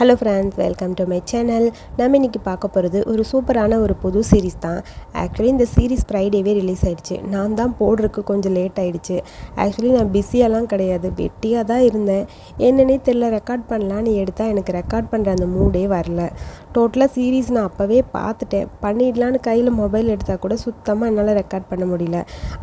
Hello friends welcome to my channel நம்ம இன்றைக்கி பார்க்க போகிறது ஒரு சூப்பரான ஒரு புது சீரிஸ் தான். ஆக்சுவலி இந்த சீரிஸ் ஃப்ரைடேவே ரிலீஸ் ஆகிடுச்சு நான் தான் போடுறதுக்கு கொஞ்சம் லேட் ஆகிடுச்சு ஆக்சுவலி நான் பிஸியாலாம் கிடையாது. வெட்டியாக தான் இருந்தேன். என்னன்னே தெரில ரெக்கார்ட் பண்ணலான்னு எடுத்தால் எனக்கு ரெக்கார்ட் பண்ணுற அந்த மூடே வரல. டோட்டலாக சீரிஸ் நான் அப்போவே பார்த்துட்டேன். பண்ணிடலான்னு கையில் மொபைல் எடுத்தால் கூட சுத்தமாக என்னால் ரெக்கார்ட் பண்ண முடியல.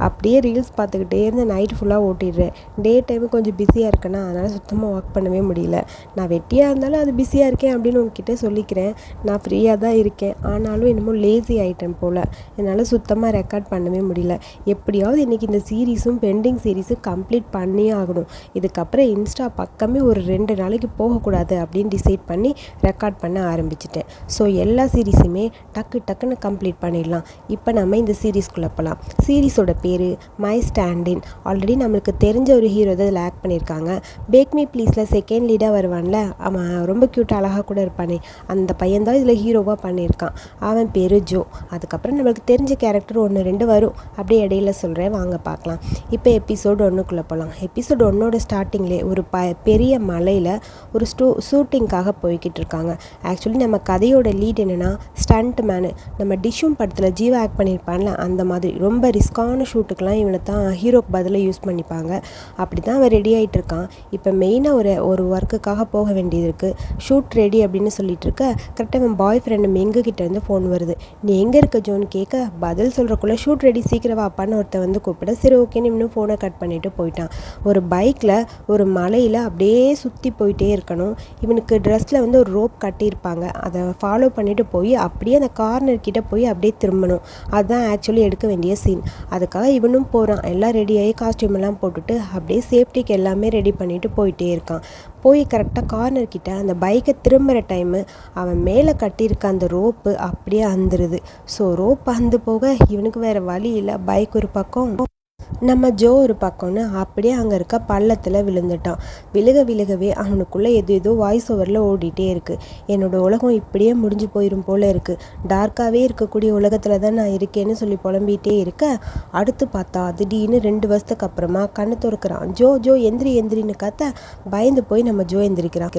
அப்படியே ரீல்ஸ் பார்த்துக்கிட்டே இருந்து நைட் ஃபுல்லாக ஓட்டிடுறேன். டே டைமு கொஞ்சம் பிஸியாக இருக்கேன்னா அதனால் சுத்தமாக ஒர்க் பண்ணவே முடியல. நான் வெட்டியாக இருந்தாலும் அது பிஸியாக இருக்கேன் அப்படின்னு உங்ககிட்ட சொல்லிக்கிறேன். நான் ஃப்ரீயாக தான் இருக்கேன். ஆனாலும் என்னமோ லேசி ஐட்டம் போல். என்னால் சுத்தமாக ரெக்கார்ட் பண்ணவே முடியல. எப்படியாவது இன்றைக்கி இந்த சீரீஸும் பெண்டிங் சீரீஸும் கம்ப்ளீட் பண்ணியே ஆகணும். இதுக்கப்புறம் இன்ஸ்டா பக்கமே ஒரு ரெண்டு நாளைக்கு போகக்கூடாது அப்படின்னு டிசைட் பண்ணி ரெக்கார்ட் பண்ண ஆரம்பிச்சிட்டேன். ஸோ எல்லா சீரீஸுமே டக்கு டக்குன்னு கம்ப்ளீட் பண்ணிடலாம். இப்போ நம்ம இந்த சீரீஸ்குள்ளே போகலாம் சீரீஸோட பேர் மை ஸ்டாண்டின் ஆல்ரெடி நம்மளுக்கு தெரிஞ்ச ஒரு ஹீரோ தான் இதில் ஆக்ட் பண்ணியிருக்காங்க பேக் மீ ப்ளீஸில் செகண்ட் லீடாக வருவான்ல அவன் ரொம்ப க்யூட் அழகாக கூட இருப்பானே. அந்த பையன் தான் இதில் ஹீரோவாக பண்ணியிருக்கான். அவன் பேர் ஜோ. அதுக்கப்புறம் நம்மளுக்கு தெரிஞ்ச கேரக்டர் ஒன்று ரெண்டு வரும். அப்படியே இடையில சொல்கிறேன் வாங்க பார்க்கலாம். இப்போ எபிசோடு ஒன்றுக்குள்ளே போகலாம் எபிசோடு ஒன்னோட ஸ்டார்டிங்லேயே ஒரு ப பெரிய மலையில் ஒரு ஸ்டூ ஷூட்டிங்காக போய்கிட்டு இருக்காங்க. ஆக்சுவலி நம்ம கதையோட லீட் என்னென்னா ஸ்டண்ட் மேனு நம்ம டிஷும் படத்தில் ஜீவா ஆக்ட் பண்ணியிருப்பான்ல அந்த மாதிரி. ரொம்ப ரிஸ்கான ஷூட்டுக்கெலாம் இவனை தான் ஹீரோக்கு பதிலாக யூஸ் பண்ணிப்பாங்க. அப்படி தான் அவன் ரெடி ஆகிட்டு இருக்கான். இப்போ மெயினாக ஒரு ஒரு ஒர்க்குக்காக போக வேண்டியது இருக்குது ஷூட் ரெடி அப்படின்னு சொல்லிட்டு இருக்க கரெக்டாக அவன் பாய் ஃப்ரெண்டு மெங்கு இருந்து ஃபோன் வருது. நீ எங்கே இருக்க ஜோன்? கேட்க பதில் சொல்கிறக்குள்ள ஷூட் ரெடி சீக்கிரம் வாப்பான்னு ஒருத்தன் வந்து கூப்பிட சரி ஓகேன்னு இன்னும் ஃபோனை கட் பண்ணிவிட்டு போயிட்டான். ஒரு பைக்கில் ஒரு மலையில் அப்படியே சுற்றி போயிட்டே இருக்கணும். இவனுக்கு ட்ரெஸ்ஸில் வந்து ஒரு ரோப் கட்டியிருப்பாங்க. அதை ஃபாலோ பண்ணிவிட்டு போய் அப்படியே அந்த கார்னர் கிட்டே போய் அப்படியே திரும்பணும். அதுதான் ஆக்சுவலி எடுக்க வேண்டிய சீன் அதுக்காக இவனும் போகிறான் எல்லாம் ரெடியாகி காஸ்டியூம் எல்லாம் போட்டுட்டு அப்படியே சேஃப்டிக்கு எல்லாமே ரெடி பண்ணிவிட்டு போயிட்டே இருக்கான். போய் கரெக்டாக கார்னர் கிட்ட அந்த பைக்கை திரும்புகிற டைமு அவன் மேலே கட்டியிருக்க அந்த ரோப்பு அப்படியே அந்துருது. ஸோ ரோப் அந்து போக இவனுக்கு வேறு வழி இல்லை. பைக் ஒரு பக்கம் நம்ம ஜோ ஒரு பக்கம்னு அப்படியே அங்கே இருக்க பள்ளத்தில் விழுந்துட்டான். விழுக விழுகவே அவனுக்குள்ளே எது ஏதோ வாய்ஸ் ஓவரில் ஓடிட்டே இருக்குது என்னோட உலகம் இப்படியே முடிஞ்சு போயிடும் போல் இருக்குது டார்க்காகவே இருக்கக்கூடிய உலகத்தில் தான் நான் இருக்கேன்னு சொல்லி புலம்பிகிட்டே இருக்க. அடுத்து பார்த்தா திடீர்னு ரெண்டு வருஷத்துக்கு அப்புறமா கண்ணு திறக்கிறான். ஜோ ஜோ எந்திரி எந்திரின்னு கத்த பயந்து போய் நம்ம ஜோ எந்திரிக்கிறான்.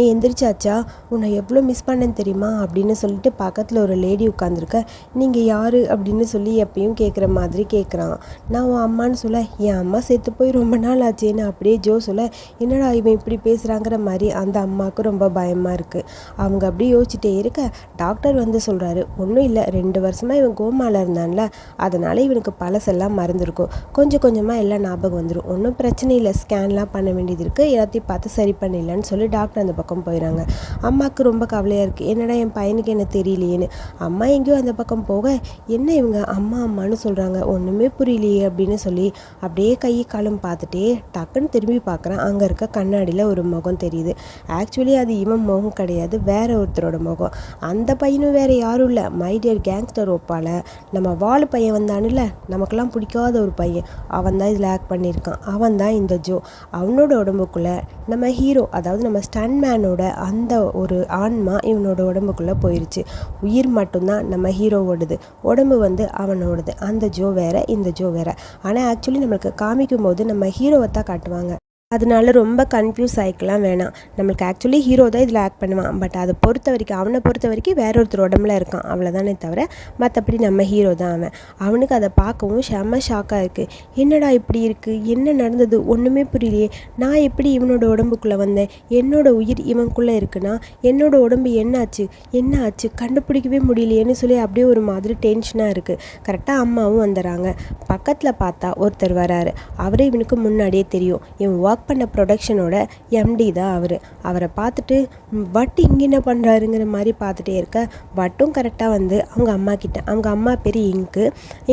நீ எந்திரிச்சாச்சா? உன்னை எவ்வளோ மிஸ் பண்ணேன்னு தெரியுமா? அப்படின்னு சொல்லிட்டு பக்கத்தில் ஒரு லேடி உட்காந்துருக்க நீங்கள் யார்? அப்படின்னு சொல்லி எப்பயும் கேட்குற மாதிரி கேட்குறான் நான் உன் அம்மான்னு சொல்ல என் அம்மா சேர்த்து போய் ரொம்ப நாள் ஆச்சேன்னு அப்படியே ஜோ சொல்ல என்னடா இவன் இப்படி பேசுகிறாங்கிற மாதிரி அந்த அம்மாவுக்கு ரொம்ப பயமாக இருக்குது அவங்க அப்படியே யோசிச்சுட்டே இருக்க. டாக்டர் வந்து சொல்கிறாரு ஒன்றும் இல்லை ரெண்டு வருஷமாக இவன் கோமாவில் இருந்தான்ல. அதனால் இவனுக்கு பழசெல்லாம் மறந்துருக்கும். கொஞ்சம் கொஞ்சமாக எல்லாம் ஞாபகம் வந்துடும் ஒன்றும் பிரச்சனை இல்லை. ஸ்கேன்லாம் பண்ண வேண்டியது இருக்குது எல்லாத்தையும் பார்த்து சரி பண்ணிடலான்னு சொல்லி டாக்டர் அந்த பக்கம் போயிடறாங்க அம்மாவுக்கு ரொம்ப கவலையாக இருக்குது என்னடா என் பையனுக்கு என்ன தெரியலையேன்னு. அம்மா எங்கேயோ அந்த பக்கம் போக என்ன இவங்க அம்மா அம்மான்னு சொல்கிறாங்க ஒன்றுமே புரியலையே அப்படின்னு சொல்லி அப்படியே கை காலம் பார்த்துட்டே டக்குன்னு திரும்பி பார்க்குறேன். அங்கே இருக்க கண்ணாடியில் ஒரு முகம் தெரியுது. ஆக்சுவலி அது இவன் முகம் கிடையாது. வேற ஒருத்தரோட முகம். அந்த பையனும் வேற யாரும் இல்லை. மைடியர் கேங்ஸ்டர் ஒப்பால. நம்ம வாழு பையன் வந்தானுல. நமக்கெல்லாம் பிடிக்காத ஒரு பையன். அவன் தான் இதில் ஆக்ட் பண்ணியிருக்கான். அவன் தான் இந்த ஜோ. அவனோட உடம்புக்குள்ளே நம்ம ஹீரோ அதாவது நம்ம ஸ்டன் பேட்மேனோட அந்த ஒரு ஆன்மா இவனோட உடம்புக்குள்ளே போயிருச்சு. உயிர் மட்டும்தான் நம்ம ஹீரோவோடது உடம்பு வந்து அவனோடது. அந்த ஜோ வேற இந்த ஜோ வேற. ஆனால் ஆக்சுவலி நம்மளுக்கு காமிக்கும் போது நம்ம ஹீரோவை தான் காட்டுவாங்க. அதனால ரொம்ப கன்ஃபியூஸ் ஆகிக்கலாம் வேணாம். நம்மளுக்கு ஆக்சுவலி ஹீரோ தான் இதில் ஆக்ட் பண்ணுவான். பட் அதை பொறுத்த வரைக்கும் அவனை பொறுத்த வரைக்கும் வேற ஒருத்தர் உடம்புல இருக்கான். அவ்வளோதானே தவிர மற்றபடி நம்ம ஹீரோ தான் அவன். அவனுக்கு அதை பார்க்கவும் செம்ம ஷாக்காக இருக்குது என்னடா இப்படி இருக்குது என்ன நடந்தது? ஒன்றுமே புரியலையே. நான் எப்படி இவனோட உடம்புக்குள்ளே வந்தேன்? என்னோட உயிர் இவனுக்குள்ளே இருக்குன்னா என்னோட உடம்பு என்னாச்சு? என்ன ஆச்சு? கண்டுபிடிக்கவே முடியலையேன்னு சொல்லி அப்படியே ஒரு மாதிரி டென்ஷனாக இருக்குது கரெக்டாக அம்மாவும் வந்துடுறாங்க. பக்கத்தில் பார்த்தா ஒருத்தர் வராரு. அவரே இவனுக்கு முன்னாடியே தெரியும். இவன் ஒர்க் பண்ண ப்ரொடக்ஷனோட எம்டி தான் அவர். அவரை பார்த்துட்டு பட் இங்கே என்ன பண்ணுறாருங்கிற மாதிரி பார்த்துட்டே இருக்க. பட்டும் கரெக்டாக வந்து அவங்க அம்மா கிட்ட அவங்க அம்மா பேர் இங்கு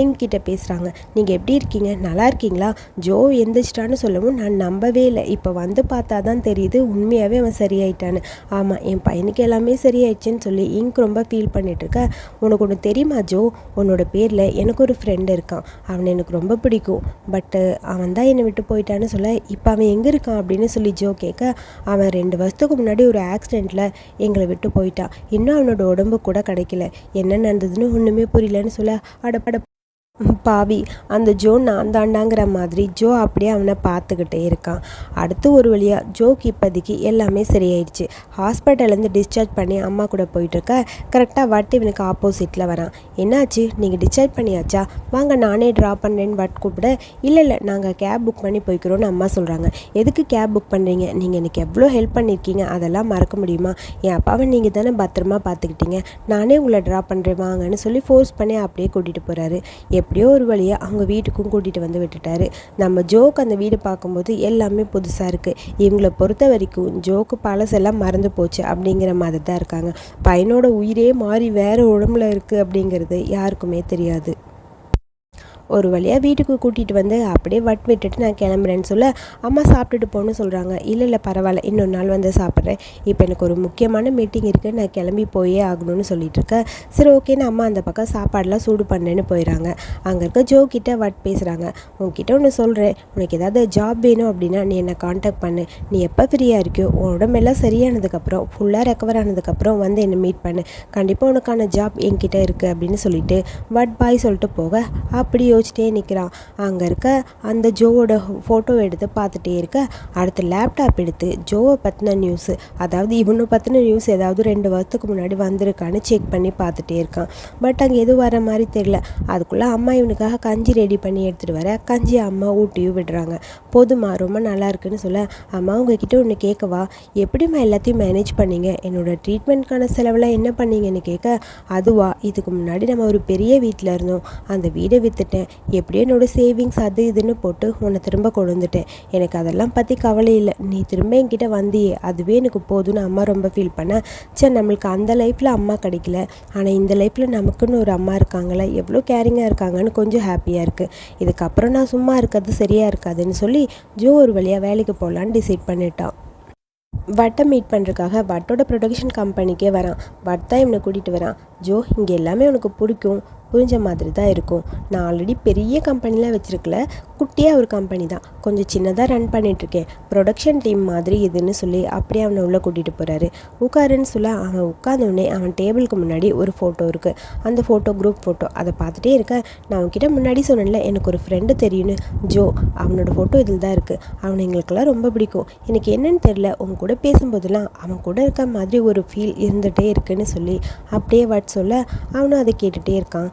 இங்கிட்ட பேசுகிறாங்க நீங்கள் எப்படி இருக்கீங்க? நல்லா இருக்கீங்களா? ஜோ எந்திரிச்சிட்டான்னு சொல்லவும் நான் நம்பவே இல்லை. இப்போ வந்து பார்த்தா தான் தெரியுது உண்மையாகவே அவன் சரியாயிட்டான்னு. ஆமாம் என் பையனுக்கு எல்லாமே சரியாயிடுச்சுன்னு சொல்லி இங்க் ரொம்ப ஃபீல் பண்ணிகிட்ருக்க உனக்கு ஒன்று தெரியுமா ஜோ? உன்னோட பேரில் எனக்கு ஒரு ஃப்ரெண்டு இருக்கான். அவனை எனக்கு ரொம்ப பிடிக்கும். பட்டு அவன் தான் என்னை விட்டு போயிட்டான்னு சொல்ல இப்போ அவன் எங்கே இருக்கான் அப்படின்னு சொல்லி ஜோ கேட்க அவன் ரெண்டு வருஷத்துக்கு முன்னாடி ஒரு ஆக்சிடெண்ட்டில் எங்களை விட்டு போயிட்டான். இன்னும் அவனோட உடம்பு கூட கிடைக்கல. என்ன நடந்ததுன்னு ஒன்றுமே புரியலன்னு சொல்ல அடப்பட பாவி அந்த ஜோ நான் தாண்டாங்கிற மாதிரி ஜோ அப்படியே அவனை பார்த்துக்கிட்டே இருக்கான். அடுத்து ஒரு வழியாக ஜோக்கு இப்போதைக்கு எல்லாமே சரியாயிடுச்சு. ஹாஸ்பிட்டல்லேருந்து டிஸ்சார்ஜ் பண்ணி அம்மா கூட போயிட்டுருக்க. கரெக்டாக வட் இவனுக்கு ஆப்போசிட்டில் வரான். என்னாச்சு? நீங்கள் டிஸ்சார்ஜ் பண்ணியாச்சா? வாங்க நானே ட்ரா பண்ணேன்னு வட் கூப்பிட. இல்லை இல்லை நாங்கள் கேப் புக் பண்ணி போய்க்கிறோன்னு அம்மா சொல்கிறாங்க எதுக்கு கேப் புக் பண்ணுறீங்க நீங்கள் எனக்கு எவ்வளோ ஹெல்ப் பண்ணியிருக்கீங்க? அதெல்லாம் மறக்க முடியுமா? என் அப்பாவை நீங்கள் தானே பத்திரமா பார்த்துக்கிட்டீங்க. நானே உங்களை ட்ரா பண்ணுறேன் வாங்கன்னு சொல்லி ஃபோர்ஸ் பண்ணி அப்படியே கூட்டிகிட்டு போகிறாரு எப்படியோ ஒரு வழியாக அவங்க வீட்டுக்கும் கூட்டிகிட்டு வந்து விட்டுட்டாரு. நம்ம ஜோக் அந்த வீடு பார்க்கும்போது எல்லாமே புதுசாக இருக்குது இவங்களை பொறுத்த வரைக்கும் ஜோக்கு பழசெல்லாம் மறந்து போச்சு அப்படிங்கிற மாதிரி தான் இருக்காங்க. பையனோட உயிரே மாறி வேறு உடம்புல இருக்குது அப்படிங்கிறது யாருக்குமே தெரியாது. ஒரு வழியாக வீட்டுக்கு கூட்டிகிட்டு வந்து அப்படியே வட் விட்டுட்டு நான் கிளம்புறேன்னு சொல்ல அம்மா சாப்பிட்டுட்டு போன்னு சொல்கிறாங்க இல்லை இல்லை பரவாயில்ல. இன்னொரு நாள் வந்து சாப்பிட்றேன். இப்போ எனக்கு ஒரு முக்கியமான மீட்டிங் இருக்குது நான் கிளம்பி போயே ஆகணும்னு சொல்லிட்டு இருக்கேன். சரி ஓகேன்னு அம்மா அந்த பக்கம் சாப்பாடெலாம் சூடு பண்ணேன்னு போயிடறாங்க அங்கே இருக்க ஜோ கிட்ட வட் பேசுகிறாங்க உங்ககிட்ட ஒன்று சொல்கிறேன் உனக்கு ஏதாவது ஜாப் வேணும் அப்படின்னா நீ என்னை காண்டாக்ட் பண்ணு. நீ எப்போ ஃப்ரீயாக இருக்கியோ உன் உடம்பெல்லாம் சரியானதுக்கப்புறம் ஃபுல்லாக ரெக்கவர் ஆனதுக்கப்புறம் வந்து என்னை மீட் பண்ணு. கண்டிப்பாக உனக்கான ஜாப் என்கிட்ட இருக்குது அப்படின்னு சொல்லிட்டு வட் பாய் சொல்லிட்டு போக அப்படியோ யோசிச்சிட்டே நிற்கிறான் அங்கே இருக்க அந்த ஜோவோட ஃபோட்டோ எடுத்து பார்த்துட்டே இருக்க. அடுத்து லேப்டாப் எடுத்து ஜோவை பற்றின நியூஸு அதாவது இவனை பற்றின நியூஸ் ஏதாவது ரெண்டு வருஷத்துக்கு முன்னாடி வந்திருக்கான்னு செக் பண்ணி பார்த்துட்டே இருக்கான். பட் அங்கே எதுவும் வர மாதிரி தெரியல. அதுக்குள்ளே அம்மா இவனுக்காக கஞ்சி ரெடி பண்ணி எடுத்துகிட்டு வர கஞ்சி அம்மா ஊட்டியும் விடுறாங்க. போதுமா? ரொம்ப நல்லா இருக்குன்னு சொல்ல அம்மா உங்ககிட்ட ஒன்று கேட்கவா எப்படிம்மா எல்லாத்தையும் மேனேஜ் பண்ணீங்க? என்னோட ட்ரீட்மெண்ட்க்கான செலவெல்லாம் என்ன பண்ணீங்கன்னு கேட்க அதுவா? இதுக்கு முன்னாடி நம்ம ஒரு பெரிய வீட்டில் இருந்தோம். அந்த வீடை விற்றுட்டேன் எப்படியோ என்னோடய சேவிங்ஸ் அது இதுன்னு போட்டு உன்னை திரும்ப கொண்டு வந்துட்டேன். எனக்கு அதெல்லாம் பற்றி கவலை இல்லை. நீ திரும்ப என்கிட்ட வந்தியே. அதுவே எனக்கு போதும்னு அம்மா ரொம்ப ஃபீல் பண்ணேன் சரி நம்மளுக்கு அந்த லைஃப்பில் அம்மா கிடைக்கல. ஆனால் இந்த லைஃப்பில் நமக்குன்னு ஒரு அம்மா இருக்காங்களே எவ்வளோ கேரிங்காக இருக்காங்கன்னு கொஞ்சம் ஹாப்பியாக இருக்குது இதுக்கப்புறம் நான் சும்மா இருக்கிறது சரியாக இருக்காதுன்னு சொல்லி ஜோ ஒரு வழியாக வேலைக்கு போகலான்னு டிசைட் பண்ணிட்டான். வட்டை மீட் பண்ணுறதுக்காக வட்டோட ப்ரொடக்ஷன் கம்பெனிக்கே வரான். வட் தான் இவனை கூட்டிகிட்டு வரான். ஜோ இங்கே எல்லாமே உனக்கு பிடிக்கும். புரிஞ்ச மாதிரி தான் இருக்கும். நான் ஆல்ரெடி பெரிய கம்பெனிலாம் வச்சுருக்கல. குட்டியாக ஒரு கம்பெனி தான். கொஞ்சம் சின்னதாக ரன் பண்ணிகிட்ருக்கேன் ப்ரொடக்ஷன் டீம் மாதிரி இதுன்னு சொல்லி அப்படியே அவனை உள்ளே கூட்டிகிட்டு போகிறாரு உட்காருன்னு சொல்ல அவன் உட்காந்தோடனே அவன் டேபிளுக்கு முன்னாடி ஒரு ஃபோட்டோ இருக்குது அந்த ஃபோட்டோ குரூப் ஃபோட்டோ அதை பார்த்துட்டே இருக்கேன். நான் அவன்கிட்ட முன்னாடி சொன்னேன்ல எனக்கு ஒரு ஃப்ரெண்டு தெரியும்னு. ஜோ அவனோட ஃபோட்டோ இதில் தான் இருக்குது அவனை எங்களுக்கெல்லாம் ரொம்ப பிடிக்கும். எனக்கு என்னன்னு தெரில உங்க கூட பேசும்போதெல்லாம் அவன் கூட இருக்க மாதிரி ஒரு ஃபீல் இருந்துகிட்டே இருக்குன்னு சொல்லி அப்படியே வாட் சொல்ல அவனும் அதை கேட்டுகிட்டே இருக்கான்.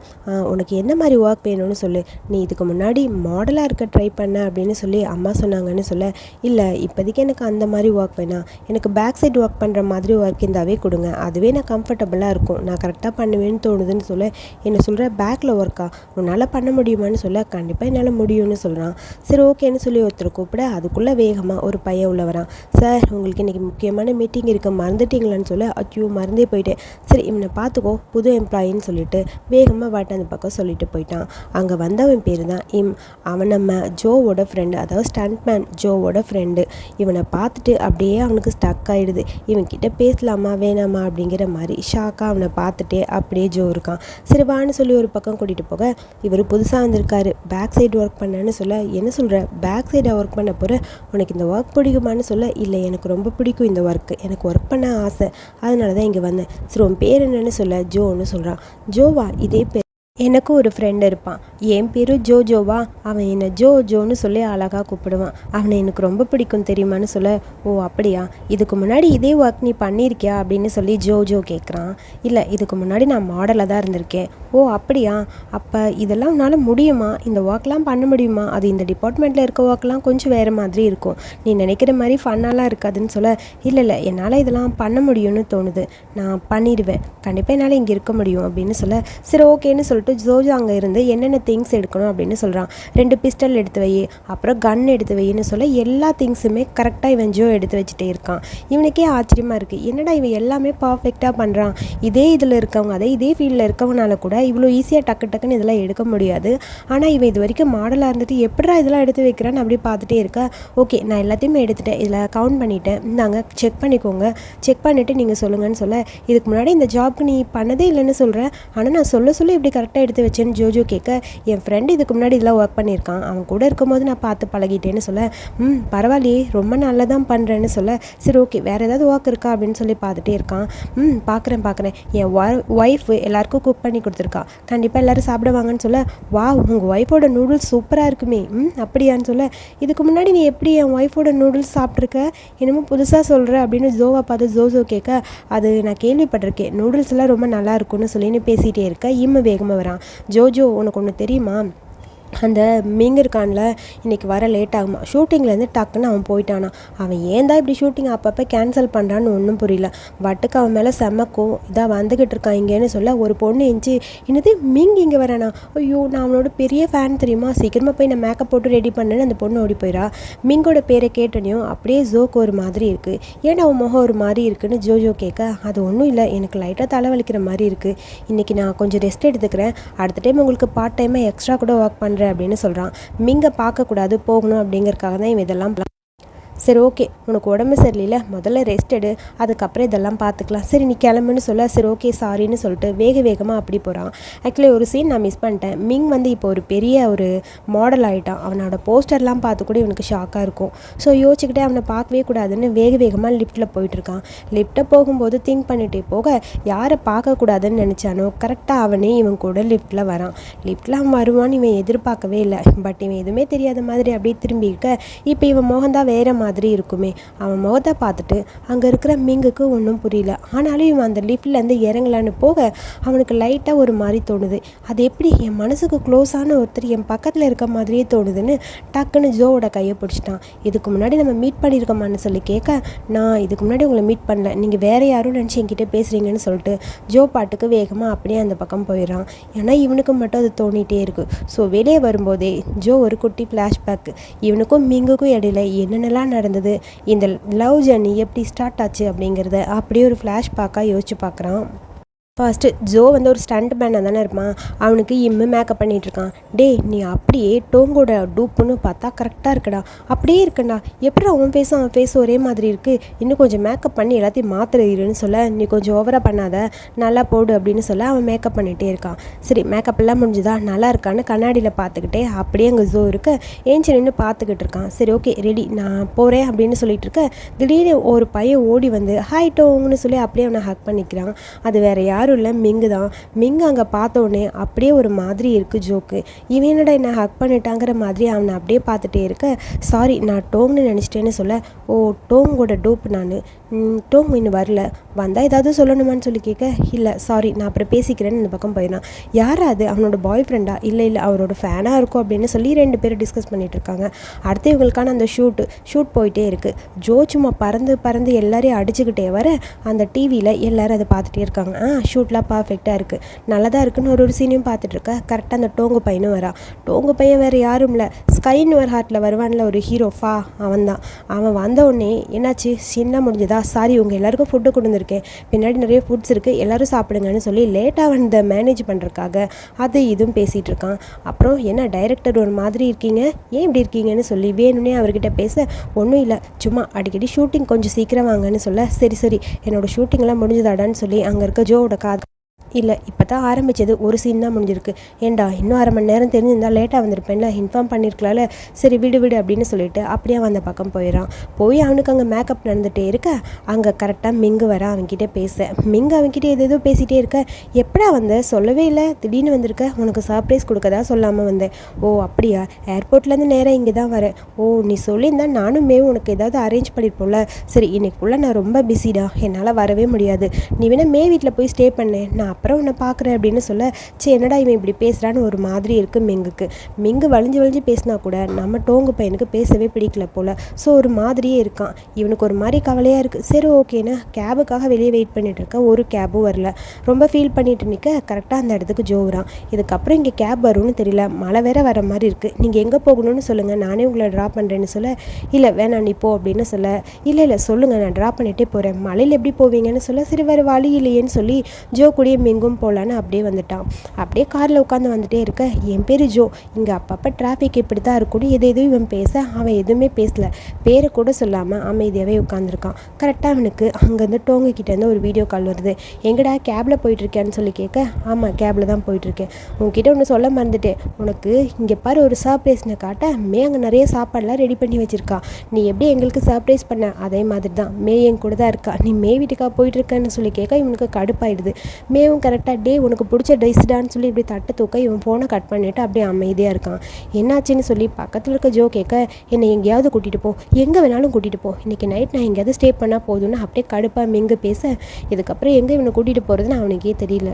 உனக்கு என்ன மாதிரி ஒர்க் வேணும்னு சொல்லு. நீ இதுக்கு முன்னாடி மாடலாக இருக்க ட்ரை பண்ண அப்படின்னு சொல்லி அம்மா சொன்னாங்கன்னு சொல்ல. இல்லை இப்போதைக்கு எனக்கு அந்த மாதிரி ஒர்க் வேணாம். எனக்கு பேக் சைட் ஒர்க் பண்ணுற மாதிரி ஒர்க் இருந்தாவே கொடுங்க. அதுவே நான் கம்ஃபர்டபுளாக இருக்கும். நான் கரெக்டாக பண்ணுவேன்னு தோணுதுன்னு சொல்ல. என்னை சொல்கிற பேக்கில் ஒர்க்கா உன்னால் பண்ண முடியுமான்னு சொல்ல. கண்டிப்பாக என்னால் முடியும்னு சொல்கிறான் சரி ஓகேன்னு சொல்லி ஒருத்தர் கூப்பிட அதுக்குள்ளே வேகமாக ஒரு பையன் உள்ள வரான். சார் உங்களுக்கு இன்றைக்கி முக்கியமான மீட்டிங் இருக்க. மறந்துட்டீங்களான்னு சொல்ல ஐயோ மறந்தே போயிட்டேன். சரி இவனை பார்த்துக்கோ. புது எம்ப்ளாயின்னு சொல்லிட்டு வேகமாக அப்பாவாட்ட அந்த பக்கம் சொல்லிட்டு போயிட்டான். அங்கே வந்தவன் பேர் தான் இம். அவன் நம்ம ஜோவோட ஃப்ரெண்டு அதாவது ஸ்டண்ட்மேன் ஜோவோட ஃப்ரெண்டு இவனை பார்த்துட்டு அப்படியே அவனுக்கு ஸ்டக் ஆகிடுது இவன்கிட்ட பேசலாமா வேணாமா அப்படிங்கிற மாதிரி ஷாக்காக அவனை பார்த்துட்டே அப்படியே ஜோ இருக்கான். சரி வான்னு சொல்லி ஒரு பக்கம் கூட்டிகிட்டு போக இவர் புதுசாக வந்திருக்காரு. பேக் சைடு ஒர்க் பண்ணேன்னு சொல்ல என்ன சொல்கிற பேக் சைடாக ஒர்க் பண்ண போகிற உனக்கு இந்த ஒர்க் பிடிக்குமான்னு சொல்ல இல்லை எனக்கு ரொம்ப பிடிக்கும் இந்த ஒர்க்கு எனக்கு ஒர்க் பண்ண ஆசை. அதனால தான் இங்கே வந்தேன். சரி உன் பேர் என்னன்னு சொல்ல ஜோன்னு சொல்கிறான் ஜோவா? இதே பேர் எனக்கு ஒரு ஃப்ரெண்டு இருப்பான். என் பேர் ஜோ ஜோவா அவன் என்னை ஜோ ஜோன்னு சொல்லி அழகாக கூப்பிடுவான். அவனை எனக்கு ரொம்ப பிடிக்கும் தெரியுமான்னு சொல்ல ஓ அப்படியா? இதுக்கு முன்னாடி இதே ஒர்க் நீ பண்ணியிருக்கியா? அப்படின்னு சொல்லி ஜோ ஜோ கேட்குறான் இல்லை இதுக்கு முன்னாடி நான் மாடலாக தான் இருந்திருக்கேன். ஓ அப்படியா? அப்போ இதெல்லாம் உன்னால் முடியுமா? இந்த ஒர்க்லாம் பண்ண முடியுமா? அது இந்த டிபார்ட்மெண்ட்டில் இருக்க ஒர்க்லாம் கொஞ்சம் வேறு மாதிரி இருக்கும். நீ நினைக்கிற மாதிரி ஃபன்னாலாம் இருக்காதுன்னு சொல்ல இல்லை இல்லை என்னால் இதெல்லாம் பண்ண முடியும்னு தோணுது. நான் பண்ணிடுவேன். கண்டிப்பாக என்னால் இங்கே இருக்க முடியும். அப்படின்னு சொல்ல சரி ஓகேன்னு சொல்லிட்டு சொல்லிட்டு ஜோஜோ அங்கே இருந்து என்னென்ன திங்ஸ் எடுக்கணும் அப்படின்னு சொல்கிறான் ரெண்டு பிஸ்டல் எடுத்து வை அப்புறம் கன் எடுத்து வைன்னு சொல்ல எல்லா திங்ஸுமே கரெக்டாக இவன் ஜோ எடுத்து வச்சுட்டே இருக்கான். இவனுக்கே ஆச்சரியமாக இருக்குது என்னடா இவன் எல்லாமே பர்ஃபெக்டாக பண்ணுறான் இதே இதில் இருக்கவங்க அதே இதே ஃபீல்டில் இருக்கவனால கூட இவ்வளோ ஈஸியாக டக்கு டக்குன்னு இதெல்லாம் எடுக்க முடியாது. ஆனால் இவன் இது வரைக்கும் மாடலாக இருந்துட்டு எப்படா இதெல்லாம் எடுத்து வைக்கிறான்னு அப்படி பார்த்துட்டே இருக்கா. ஓகே நான் எல்லாத்தையுமே எடுத்துட்டேன். இதில் கவுண்ட் பண்ணிட்டேன். இந்தாங்க செக் பண்ணிக்கோங்க. செக் பண்ணிவிட்டு நீங்கள் சொல்லுங்கன்னு சொல்ல இதுக்கு முன்னாடி இந்த ஜாப்க்கு நீ பண்ணதே இல்லைன்னு சொல்கிறேன் ஆனால் நான் சொல்ல சொல்ல இப்படி கரெக்டாக கரெக்டாக எடுத்து வச்சேன்னு ஜோஜோ கேட்க என் ஃப்ரெண்டு இதுக்கு முன்னாடி இதெல்லாம் ஒர்க் பண்ணியிருக்கான். அவன் கூட இருக்கும்போது நான் பார்த்து பழகிட்டேன்னு சொல்ல ம் பரவாயில்லையே ரொம்ப நல்லா தான் பண்ணுறேன்னு சொல்ல சரி ஓகே வேறு ஏதாவது ஒர்க் இருக்கா? அப்படின்னு சொல்லி பார்த்துட்டே இருக்கான். ம் பார்க்குறேன் பார்க்குறேன். என் ஒய்ஃப் எல்லாருக்கும் குக் பண்ணி கொடுத்துருக்கா. கண்டிப்பாக எல்லோரும் சாப்பிடுவாங்கன்னு சொல்ல வா உங்கள் ஒய்ஃபோட நூடுல்ஸ் சூப்பராக இருக்குமே. ம் அப்படியான்னு சொல்ல இதுக்கு முன்னாடி நீ எப்படி என் ஒய்ஃபோட நூடுல்ஸ் சாப்பிட்ருக்க என்னமோ புதுசாக சொல்கிற அப்படின்னு ஜோவா பார்த்து ஜோசோ கேட்க அது நான் கேள்விப்பட்டிருக்கேன். நூடுல்ஸ் எல்லாம் ரொம்ப நல்லா இருக்கும்னு சொல்லின்னு பேசிகிட்டே இருக்க. இம்ம வேகமாக வரான் ஜோஜோ உனக்கு ஒன்று தெரியுமா? அந்த மிங் இருக்கான்ல இன்றைக்கி வர லேட் ஆகுமா? ஷூட்டிங்லேருந்து டக்குன்னு அவன் போயிட்டானா? அவன் ஏன் தான் இப்படி ஷூட்டிங் அப்பப்போ கேன்சல் பண்ணுறான்னு ஒன்றும் புரியல. பட்டுக்கு அவன் மேலே செம்மக்கும் இதாக வந்துக்கிட்டு இருக்கான் இங்கேன்னு சொல்ல ஒரு பொண்ணு எஞ்சி என்னது மிங் இங்கே வரானா? ஐயோ நான் அவனோட பெரிய ஃபேன் தெரியுமா? சீக்கிரமாக போய் நான் மேக்கப் போட்டு ரெடி பண்ணேன்னு அந்த பொண்ணு ஓடி போயிடா மிங்கோட பேரை கேட்டனையும் அப்படியே ஜோக்கு ஒரு மாதிரி இருக்குது ஏன்னா அவன் முகம் ஒரு மாதிரி இருக்குன்னு? ஜோஜோ கேட்க அது ஒன்றும் இல்லை. எனக்கு லைட்டாக தலைவலிக்கிற மாதிரி இருக்குது இன்றைக்கி நான் கொஞ்சம் ரெஸ்ட் எடுத்துக்கிறேன். அடுத்த டைம் உங்களுக்கு பார்ட் டைமாக எக்ஸ்ட்ரா கூட ஒர்க் பண்ணுறேன் அப்படின்னு சொல்கிறான் மிங்க பார்க்கக்கூடாது போகணும் அப்படிங்கிறக்காக தான் இவன் இதெல்லாம் சரி ஓகே உனக்கு உடம்பு சரியில்லை முதல்ல ரெஸ்ட் எடு. அதுக்கப்புறம் இதெல்லாம் பார்த்துக்கலாம் சரி நீ கிளம்புன்னு சொல்ல சரி ஓகே சாரின்னு சொல்லிட்டு வேக வேகமாக அப்படி போகிறான் ஆக்சுவலி ஒரு சீன் நான் மிஸ் பண்ணிட்டேன். மிங் வந்து இப்போ ஒரு பெரிய ஒரு மாடல் ஆகிட்டான் அவனோட போஸ்டர்லாம் பார்த்து கூட இவனுக்கு ஷாக்காக இருக்கும். ஸோ யோசிச்சுக்கிட்டே அவனை பார்க்கவே கூடாதுன்னு வேக வேகமாக லிஃப்ட்டில் போயிட்டுருக்கான் லிஃப்ட்டை போகும்போது திங்க் பண்ணிகிட்டே போக யாரை பார்க்கக்கூடாதுன்னு நினச்சானோ கரெக்டாக அவனே இவன் கூட லிஃப்ட்டில் வரான். லிஃப்ட்டில் அவன் வருவான்னு இவன் எதிர்பார்க்கவே இல்லை. பட் இவன் எதுவுமே தெரியாத மாதிரி அப்படியே திரும்பி இருக்க. இப்போ இவன் முகந்தான் வேறு மாதிரி இருக்குமே. அவன் முகத்தை பார்த்துட்டு அங்கே இருக்கிற மிங்குக்கு ஒன்றும் புரியல. ஆனாலும் இவன் அந்த லிஃப்ட்லேருந்து இறங்கலான்னு போக அவனுக்கு லைட்டாக ஒரு மாதிரி தோணுது. அது எப்படி என் மனசுக்கு க்ளோஸான ஒருத்தர் என் பக்கத்தில் இருக்க மாதிரியே தோணுதுன்னு டக்குன்னு ஜோவோட கையை பிடிச்சிட்டான். இதுக்கு முன்னாடி நம்ம மீட் பண்ணியிருக்கோமான்னு சொல்லி கேட்க நான் இதுக்கு முன்னாடி உங்களை மீட் பண்ணல. நீங்கள் வேறு யாரும் நினச்சி என்கிட்ட பேசுகிறீங்கன்னு சொல்லிட்டு ஜோ பாட்டுக்கு வேகமாக அப்படியே அந்த பக்கம் போயிடுறான். ஏன்னா இவனுக்கு மட்டும் அது தோணிகிட்டே இருக்குது ஸோ வெளியே வரும்போதே ஜோ ஒரு குட்டி ஃப்ளாஷ்பேக் இவனுக்கும் மிங்குக்கும் இடையில என்னென்னலாம் நடந்தது. இந்த லவ் ஜர்னி எப்படி ஸ்டார்ட் ஆச்சு அப்படிங்கிறத அப்படியே ஒரு ஃப்ளாஷ்பேக்காக யோசிச்சு பார்க்குறான். ஃபர்ஸ்ட்டு ஜோ வந்து ஒரு ஸ்டண்ட் மேனாக தானே இருப்பான். அவனுக்கு இம்மு மேக்கப் பண்ணிகிட்டு இருக்கான். டேய் நீ அப்படியே டோங்கோட டூப்புன்னு பார்த்தா கரெக்டாக இருக்குடா. அப்படியே இருக்கண்டா எப்படி அவன் ஃபேஸும் அவன் ஃபேஸும் ஒரே மாதிரி இருக்குது இன்னும் கொஞ்சம் மேக்கப் பண்ணி எல்லாத்தையும் மாற்றுறதுன்னு சொல்ல நீ கொஞ்சம் ஓவராக பண்ணாத. நல்லா போடு அப்படின்னு சொல்ல அவன் மேக்கப் பண்ணிகிட்டே இருக்கான். சரி மேக்கப் எல்லாம் முடிஞ்சுதா? நல்லா இருக்கான்னு கண்ணாடியில் பார்த்துக்கிட்டே அப்படியே அங்கே ஜோ இருக்கு. ஏஞ்சி நின்று பார்த்துக்கிட்டு இருக்கான். சரி ஓகே ரெடி நான் போகிறேன் அப்படின்னு சொல்லிட்டு இருக்க திடீர்னு ஒரு பையன் ஓடி வந்து ஹாய் டோங்கன்னு சொல்லி அப்படியே அவனை ஹக் பண்ணிக்கிறான். அது வேற யாரும் இல்லை மிங்கு தான். மிங்கு அங்கே பார்த்த உடனே அப்படியே ஒரு மாதிரி இருக்குது ஜோக்கு. இவன் என்னடா என்ன ஹக் பண்ணிட்டாங்கிற மாதிரி அவனை அப்படியே பார்த்துட்டே இருக்க. சாரி நான் டோங்னு நினச்சிட்டேன்னு சொல்ல. ஓ டோங்கோட டோப் நான். டோங் இன்னும் வரல. வந்தால் ஏதாவது சொல்லணுமான்னு சொல்லி கேட்க இல்லை சாரி நான் அப்புறம் பேசிக்கிறேன்னு இந்த பக்கம் போயிடலாம் யாராவது அவனோட பாய் ஃப்ரெண்டா இல்லை இல்லை அவரோட ஃபேனாக இருக்கும் அப்படின்னு சொல்லி ரெண்டு பேரும் டிஸ்கஸ் பண்ணிகிட்டு இருக்காங்க. அடுத்து இவங்களுக்கான அந்த ஷூட் ஷூட் போயிட்டே இருக்குது ஜோ சும்மா பறந்து பறந்து எல்லாரையும் அடிச்சுக்கிட்டே வர அந்த டிவியில் எல்லோரும் அதை பார்த்துட்டே இருக்காங்க. ஆ ஷூட்லாம் பர்ஃபெக்டாக இருக்குது நல்லா தான் இருக்குன்னு ஒரு ஒரு சீனையும் பார்த்துட்ருக்கேன் கரெக்டாக அந்த டோங்கு பையனும் வரா. டோங்கு பையன் வேறு யாரும் இல்லை ஸ்கைன்னு ஒரு ஹார்ட்டில் வருவான்ல ஒரு ஹீரோ ஃபா அவன் தான் அவன் வந்த உடனே என்னாச்சு? சின்ன முடிஞ்சதா? சாரி உங்கள் எல்லாருக்கும் ஃபுட்டு கொடுத்துருக்கேன். பின்னாடி நிறைய ஃபுட்ஸ் இருக்குது எல்லோரும் சாப்பிடுங்கன்னு சொல்லி லேட்டாக வந்த மேனேஜ் பண்ணுறதுக்காக அது இதுவும் பேசிகிட்டு இருக்கான் அப்புறம் என்ன டைரக்டர் ஒரு மாதிரி இருக்கீங்க? ஏன் இப்படி இருக்கீங்கன்னு சொல்லி வேணும்னே அவர்கிட்ட பேச ஒன்றும் இல்லை. சும்மா அடிக்கடி ஷூட்டிங் கொஞ்சம் சீக்கிரம் வாங்கன்னு சொல்ல. சரி சரி என்னோடய ஷூட்டிங்லாம் முடிஞ்சதாடான்னு சொல்லி அங்கே இருக்க ஜோவோட кадр. இல்லை இப்போ தான் ஆரம்பித்தது ஒரு சீன் தான் முடிஞ்சிருக்கு. ஏண்டா இன்னும் அரை மணி நேரம் தெரிஞ்சிருந்தால் லேட்டாக வந்திருப்பேன்ல இன்ஃபார்ம் பண்ணியிருக்கலாம்ல சரி விடு விடு அப்படின்னு சொல்லிட்டு அப்படியே அவன் அந்த பக்கம் போயிடறான் போய் அவனுக்கு அங்கே மேக்கப் நடந்துகிட்டே இருக்க. அங்கே கரெக்டாக மிங்கு வர அவன்கிட்ட பேச. மிங்கு அவன்கிட்ட எது எதோ பேசிகிட்டே இருக்க. எப்படா வந்த? சொல்லவே இல்லை. திடீர்னு வந்திருக்க. உனக்கு சர்ப்ரைஸ் கொடுக்கதா சொல்லாமல் வந்தேன். ஓ அப்படியா? ஏர்போர்ட்லேருந்து நேராக இங்கே தான் வரேன் ஓ நீ சொல்லியிருந்தா நானும் மே உனக்கு ஏதாவது அரேஞ்ச் பண்ணியிருப்போம்ல சரி இன்னைக்குள்ளே நான் ரொம்ப பிஸிடா என்னால் வரவே முடியாது. நீ வேணால் மே வீட்டில் போய் ஸ்டே பண்ணேன் நான் அப்புறம் உன்னை பார்க்குறேன் அப்படின்னு சொல்ல சே என்னடா இவன் இப்படி பேசுகிறான்னு ஒரு மாதிரி இருக்குது மிங்குக்கு. மிங்கு வலிஞ்சு வலிஞ்சு பேசினா கூட நம்ம டோங்கு பையனுக்கு பேசவே பிடிக்கல போல். ஸோ ஒரு மாதிரியே இருக்கான். இவனுக்கு ஒரு மாதிரி கவலையாக இருக்குது சரி ஓகேன்னு கேபுக்காக வெளியே வெயிட் பண்ணிகிட்ருக்கேன் ஒரு கேபும் வரல. ரொம்ப ஃபீல் பண்ணிட்டு நிற்க கரெக்டாக அந்த இடத்துக்கு ஜோவுறான் இதுக்கப்புறம் இங்கே கேப் வரும்னு தெரியல. மழை வேற வர மாதிரி இருக்குது நீங்கள் எங்கே போகணும்னு சொல்லுங்கள் நானே உங்களை ட்ராப் பண்ணுறேன்னு சொல்ல இல்லை வேணாம் நீ போ அப்படின்னு சொல்ல இல்லை இல்லை சொல்லுங்கள் நான் ட்ராப் பண்ணிகிட்டே போகிறேன் மழையில் எப்படி போவீங்கன்னு சொல்ல சரி வேறு வழி இல்லையேன்னு சொல்லி ஜோ கூடயே எங்கும் போகலான்னு அப்படியே வந்துட்டான். அப்படியே காரில் உட்காந்து வந்துட்டே இருக்க என் பேர் ஜோ. இங்கே அப்பப்போ டிராஃபிக் இப்படி தான் இருக்கும்னு எது எதுவும் இவன் பேச அவன் எதுவுமே பேசல. பேரை கூட சொல்லாமல் அமைதியாகவே உட்காந்துருக்கான் கரெக்டாக அவனுக்கு அங்கேருந்து டோங்ககிட்டேருந்து ஒரு வீடியோ கால் வருது. எங்கடா கேபில் போயிட்டுருக்கேன்னு சொல்லி கேட்க ஆமாம் கேபில் தான் போயிட்டுருக்கேன் உங்ககிட்ட ஒன்று சொல்ல மறந்துட்டேன். உனக்கு இங்கே பாரு ஒரு சர்ப்ரைஸ்னு காட்ட மே அங்கே நிறைய சாப்பாடெலாம் ரெடி பண்ணி வச்சுருக்கா. நீ எப்படி எங்களுக்கு சர்ப்ரைஸ் பண்ண? அதே மாதிரி தான் மே என் கூட தான் இருக்கா. நீ மே வீட்டுக்கா போயிட்டுருக்கன்னு சொல்லி கேட்க இவனுக்கு கடுப்பாயிடுது. மேவும் கரெக்டாக டே உனக்கு பிடிச்ச ட்ரெஸ்டான்னு சொல்லி இப்படி தட்டு தூக்க இவன் ஃபோனை கட் பண்ணிவிட்டு அப்படியே அமைதியாக இருக்கான். என்னாச்சுன்னு சொல்லி பக்கத்தில் இருக்க ஜோ கேட்க என்னை எங்கேயாவது கூட்டிகிட்டு போ. எங்கே வேணாலும் கூட்டிகிட்டு போ. இன்றைக்கி நைட் நான் எங்கேயாவது ஸ்டே பண்ணால் போதும்னு அப்படியே கடுப்பாக மிங்க பேச இதுக்கப்புறம் எங்கே இவனை கூட்டிகிட்டு போகிறதுன்னு அவனுக்கே தெரியல.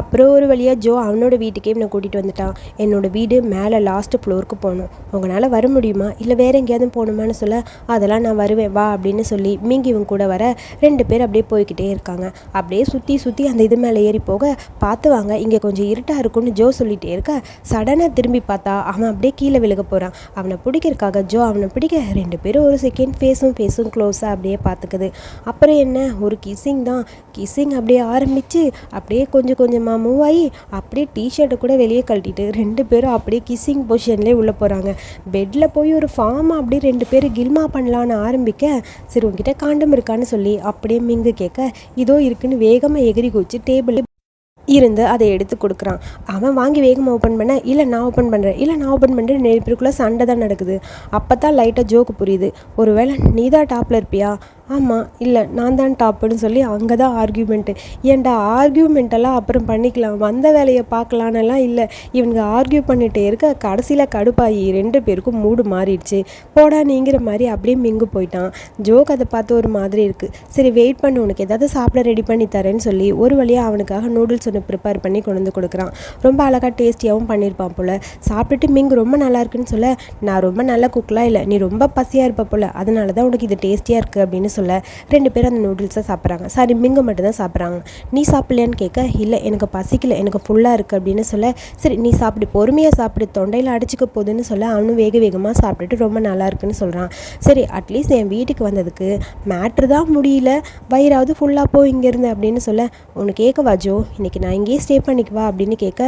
அப்புறம் ஒரு வழியாக ஜோ அவனோட வீட்டுக்கே என்னை கூட்டிகிட்டு வந்துட்டான். என்னோட வீடு மேலே லாஸ்ட்டு ஃப்ளோருக்கு போகணும். உங்களால் வர முடியுமா? இல்லை வேறு எங்கேயாவது போகணுமான்னு சொல்ல அதெல்லாம் நான் வருவேன் வா அப்படின்னு சொல்லி மீங்கி இவங்க கூட வர ரெண்டு பேர் அப்படியே போய்கிட்டே இருக்காங்க. அப்படியே சுற்றி சுற்றி அந்த இது மேலே ஏறி போக பார்த்து வாங்க இங்கே கொஞ்சம் இருட்டாக இருக்கும்னு ஜோ சொல்லிகிட்டே இருக்க. சடனாக திரும்பி பார்த்தா அவன் அப்படியே கீழே விழுக போகிறான் அவனை பிடிக்கிறக்காக ஜோ அவனை பிடிக்க ரெண்டு பேரும் ஒரு செகண்ட் ஃபேஸும் ஃபேஸும் க்ளோஸாக அப்படியே பார்த்துக்குது. அப்புறம் என்ன? ஒரு கிஸ்ஸிங் தான். கிஸ்ஸிங் அப்படியே ஆரம்பித்து அப்படியே கொஞ்சம் கொஞ்சம் வேகமாக மூவ் ஆகி அப்படியே டிஷர்ட்டை கூட வெளியே கழட்டிட்டு ரெண்டு பேரும் அப்படியே கிஸ்ஸிங் பொசிஷன்லேயே உள்ளே போகிறாங்க பெட்டில் போய் ஒரு ஃபார்மாக அப்படியே ரெண்டு பேர் கில்மா பண்ணலான்னு ஆரம்பிக்க சரி உங்ககிட்ட காண்டம் இருக்கான்னு சொல்லி அப்படியே மிங்கு கேட்க இதோ இருக்குன்னு வேகமாக எகிரி குச்சி டேபிள் இருந்து அதை எடுத்து கொடுக்குறான். அவன் வாங்கி வேகமாக ஓப்பன் பண்ண இல்லை நான் ஓப்பன் பண்ணுறேன் இல்லை நான் ஓப்பன் பண்ணுறேன் ரெண்டு பேருக்குள்ளே சண்டை தான் நடக்குது. அப்போ தான் லைட்டாக ஜோக்கு புரியுது. ஒருவேளை நீ தான் டாப்பில் இருப்பியா? ஆமாம் இல்லை நான் தான் டாப்புன்னு சொல்லி அங்கே தான் ஆர்கியூமெண்ட்டு ஏன்டா ஆர்கியூமெண்ட்டெல்லாம் அப்புறம் பண்ணிக்கலாம். வந்த வேலையை பார்க்கலான்னுலாம் இல்லை. இவனுங்க ஆர்கியூ பண்ணிகிட்டே இருக்க கடைசியில் கடுப்பாகி ரெண்டு பேருக்கும் மூடு மாறிடுச்சு. போடா நீங்கிற மாதிரி அப்படியே மிங்கு போயிட்டான். ஜோக் அதை பார்த்து ஒரு மாதிரி இருக்குது சரி வெயிட் பண்ணு உனக்கு ஏதாவது சாப்பிட ரெடி பண்ணி தரேன்னு சொல்லி ஒரு வழியாக அவனுக்காக நூடுல்ஸ் ஒன்று ப்ரிப்பேர் பண்ணி கொண்டு வந்து கொடுக்குறான். ரொம்ப அழகாக டேஸ்டியாகவும் பண்ணியிருப்பான் போல். சாப்பிட்டுட்டு மிங்கு ரொம்ப நல்லா இருக்குன்னு சொல்ல நான் ரொம்ப நல்ல குக்கெலாம் இல்லை. நீ ரொம்ப பசியாக இருப்ப போல். அதனால தான் உனக்கு இது டேஸ்டியாக இருக்குது அப்படின்னு சொல்ல ரெண்டு பேரும் அந்த நூடுல்ஸை சாப்பிட்றாங்க. சாரி மிங்க மட்டும்தான் சாப்பிட்றாங்க. நீ சாப்பிட்லையான்னு கேட்க இல்லை எனக்கு பசிக்கல எனக்கு ஃபுல்லாக இருக்குது அப்படின்னு சொல்ல சரி நீ சாப்பிடு பொறுமையாக சாப்பிடு தொண்டையில் அடிச்சுக்க போகுதுன்னு சொல்ல அவனும் வேக வேகமாக சாப்பிட்டுட்டு ரொம்ப நல்லா இருக்குன்னு சொல்கிறான் சரி அட்லீஸ்ட் என் வீட்டுக்கு வந்ததுக்கு மேட்ரு தான் முடியல. வயிறாவது ஃபுல்லாக போ இங்கேருந்து அப்படின்னு சொல்ல உனக்கு கேட்கவா ஜோ. இன்றைக்கி நான் இங்கேயே ஸ்டே பண்ணிக்குவா அப்படின்னு கேட்க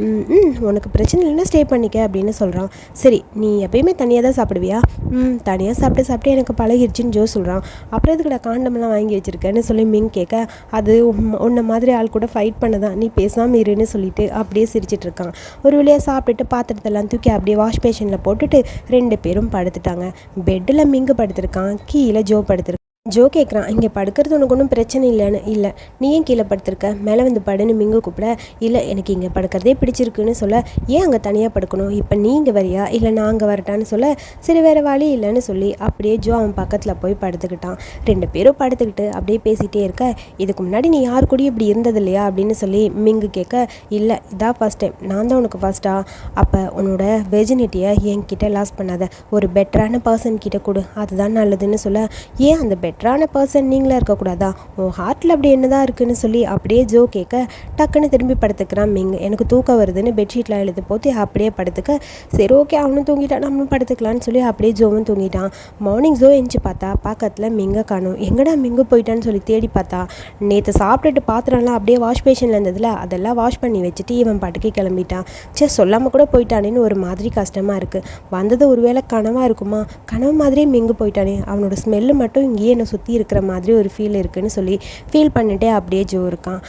ம் ம், உனக்கு பிரச்சனை இல்லைன்னா ஸ்டே பண்ணிக்க அப்படின்னு சொல்கிறான் சரி நீ எப்பயுமே தனியாக தான் சாப்பிடுவியா? ம் தனியாக சாப்பிட்டு சாப்பிட்டு எனக்கு பழகிருச்சுன்னு ஜோ சொல்கிறான் அப்புறம் எதுக்குடா காண்டமெல்லாம் வாங்கி வச்சிருக்கேன்னு சொல்லி மிங் கேட்க அது உம்- உன்னை மாதிரி ஆள் கூட ஃபைட் பண்ணதான் நீ பேசாமல் இருன்னு சொல்லிட்டு அப்படியே சிரிச்சிட்டு இருக்கான். ஒரு வழியாக சாப்பிட்டுட்டு பாத்திரத்தெல்லாம் தூக்கி அப்படியே வாஷ் பேஷனில் போட்டுட்டு ரெண்டு பேரும் படுத்துட்டாங்க. பெட்டில் மிங்கு படுத்திருக்கான். கீழே ஜோ படுத்திருக்கான். ஜோ கேட்குறான் இங்கே படுக்கிறது உனக்கு ஒன்றும் பிரச்சனை இல்லைன்னு. இல்லை நீ ஏன் கீழே படுத்திருக்க? மேலே வந்து படுன்னு மிங்கு கூப்பிட. இல்லை எனக்கு இங்கே படுக்கிறதே பிடிச்சிருக்குன்னு சொல்ல ஏன் அங்கே தனியாக படுக்கணும்? இப்போ நீ இங்கே வரியா? இல்லை நான் அங்கே வரட்டான்னு சொல்ல சரி வேறு வழி இல்லைன்னு சொல்லி அப்படியே ஜோ அவன் பக்கத்தில் போய் படுத்துக்கிட்டான். ரெண்டு பேரும் படுத்துக்கிட்டு அப்படியே பேசிகிட்டே இருக்க இதுக்கு முன்னாடி நீ யார் கூடயும் இப்படி இருந்தது இல்லையா அப்படின்னு சொல்லி மிங்கு கேட்க இல்லை இதான் ஃபஸ்ட் டைம் நான் தான் உனக்கு ஃபஸ்ட்டா அப்போ உன்னோட வெர்ஜினிட்டியை என்கிட்ட லாஸ் பண்ணாத. ஒரு பெட்டரான பர்சன் கிட்ட கொடு. அதுதான் நல்லதுன்னு சொல்ல ஏன் அந்த பெட் பெட்டரான பர்சன் நீங்களாக இருக்கக்கூடாதா? உன் ஹார்ட்டில் அப்படி என்னதான் இருக்குன்னு சொல்லி அப்படியே ஜோ கேட்க டக்குன்னு திரும்பி படுத்துக்கிறான் மிங். எனக்கு தூக்கம் வருதுன்னு பெட்ஷீட்லாம் எழுதி போட்டு அப்படியே படுத்துக்க. சரி ஓகே அவனும் தூங்கிட்டான் நம்மளும் படுத்துக்கலான்னு சொல்லி அப்படியே ஜோவும் தூங்கிட்டான். மார்னிங் ஜோ எஞ்சி பார்த்தா பக்கத்தில் மிங்க காணும். எங்கடா மிங்கு போயிட்டான்னு சொல்லி தேடி பார்த்தா நேற்று சாப்பிட்டுட்டு பாத்திரம்லாம் அப்படியே வாஷ் பேஷனில் இருந்ததுல அதெல்லாம் வாஷ் பண்ணி வச்சுட்டு இவன் பாட்டுக்கு கிளம்பிட்டான். சே சொல்லாமல் கூட போயிட்டானேன்னு ஒரு மாதிரி கஷ்டமாக இருக்குது வந்தது ஒருவேளை கனவாக இருக்குமா? கனவு மாதிரியே மிங்கு போயிட்டானே. அவனோட ஸ்மெல்லு மட்டும் இங்கேயே என்னை சுற்றி இருக்கிற மாதிரி ஒரு ஃபீல் இருக்குன்னு சொல்லி ஃபீல் பண்ணிட்டே அப்படியே ஜோ இருக்கான்.